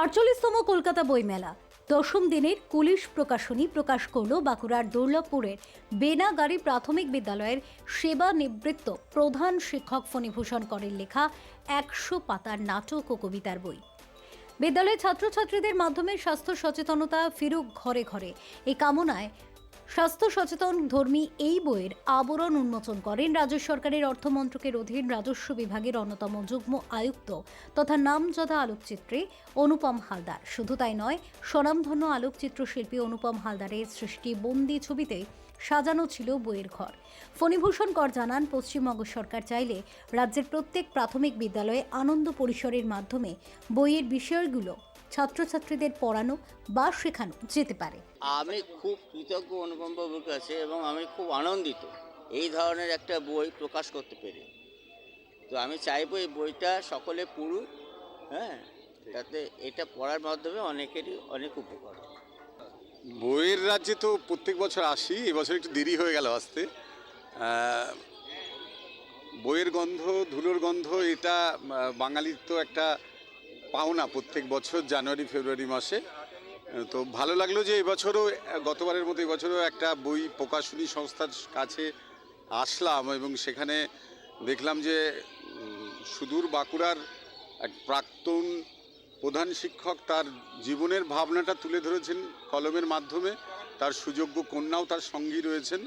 আটচল্লিশতম কলকাতা বইমেলা। দশম দিনের কুলিশ প্রকাশনী প্রকাশ করল বাঁকুড়ার দুর্লভপুরের বেনাগাড়ি প্রাথমিক বিদ্যালয়ের সেবা নিবৃত্ত প্রধান শিক্ষক ফণীভূষণ করের লেখা একশো পাতার নাটক ও কবিতার বই। বিদ্যালয়ের ছাত্রছাত্রীদের মাধ্যমে স্বাস্থ্য সচেতনতা ফিরুক ঘরে ঘরে। এই কামনায় স্বাস্থ্য সচেতন ধর্মী এই বইয়ের আবরণ উন্মোচন করেন রাজ্য সরকারের অর্থমন্ত্রকের অধীন রাজস্ব বিভাগের অন্যতম যুগ্ম আয়ুক্ত তথা নামজাদা আলোকচিত্রী অনুপম হালদার। শুধু তাই নয়, স্বনামধন্য আলোকচিত্র শিল্পী অনুপম হালদারের সৃষ্টি বন্দি ছবিতে সাজানো ছিল বইয়ের ঘর। ফণীভূষণ কর জানান, পশ্চিমবঙ্গ সরকার চাইলে রাজ্যের প্রত্যেক প্রাথমিক বিদ্যালয়ে আনন্দ পরিসরের মাধ্যমে বইয়ের বিষয়গুলো ছাত্রছাত্রীদের পড়ানো বা শেখানো যেতে পারে। আমি খুব কৃতজ্ঞ অনুপম বাবুর কাছে এবং আমি খুব আনন্দিত এই ধরনের একটা বই প্রকাশ করতে পেরে। তো আমি চাইব এই বইটা সকলে পড়ুক হ্যাঁ? তাতে এটা পড়ার মাধ্যমে অনেকেরই অনেক উপকার বইয়ের রাজ্যে তো প্রত্যেক বছর আসি এবছর একটু দেরি হয়ে গেল আসতে। বইয়ের গন্ধ ধুলোর গন্ধ এটা বাঙালির তো একটা পাওনা প্রত্যেক বছর জানুয়ারি, ফেব্রুয়ারি মাসে। তো ভালো লাগল যে এবছরও গতবারের মতো এবছরও একটা বই প্রকাশনী সংস্থার কাছে আসলাম এবং সেখানে দেখলাম যে সুদূর বাঁকুড়ার এক প্রাক্তন প্রধান শিক্ষক তার জীবনের ভাবনাটা তুলে ধরেছেন কলমের মাধ্যমে। তার সুযোগ্য কন্যাও তার সঙ্গী রয়েছেন।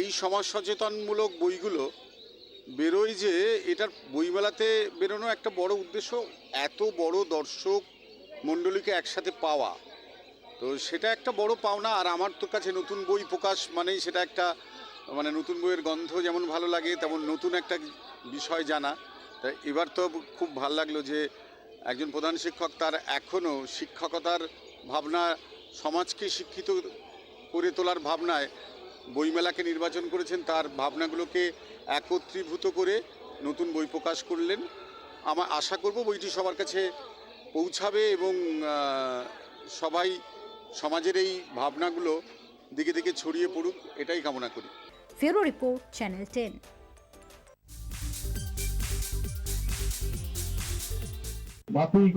এই সমাজ সচেতনমূলক বইগুলো বেরোয় যে এটার বইমেলাতে বেরোনো একটা বড় উদ্দেশ্য, এত বড় দর্শক মণ্ডলীকে একসাথে পাওয়া। তো সেটা একটা বড় পাওনা, আর আমার তো কাছে নতুন বই প্রকাশ মানেই সেটা একটা মানে নতুন বইয়ের গন্ধ যেমন ভালো লাগে, তেমন নতুন একটা বিষয় জানা। তা এবার তো খুব ভালো লাগল যে একজন প্রধান শিক্ষক তার এখনও শিক্ষকতার ভাবনা, সমাজকে শিক্ষিত করে তোলার ভাবনায় বইমেলাকে নির্বাচন করেছেন তার ভাবনাগুলোকে একত্রীভূত করে নতুন বই প্রকাশ করলেন। আমার আশা করব বইটি সবার কাছে পৌঁছাবে এবং সবাই সমাজের এই ভাবনাগুলো দিকে দিকে ছড়িয়ে পড়ুক এটাই কামনা করি। ফেরো রিপোর্ট চ্যানেল টেন। বাপুই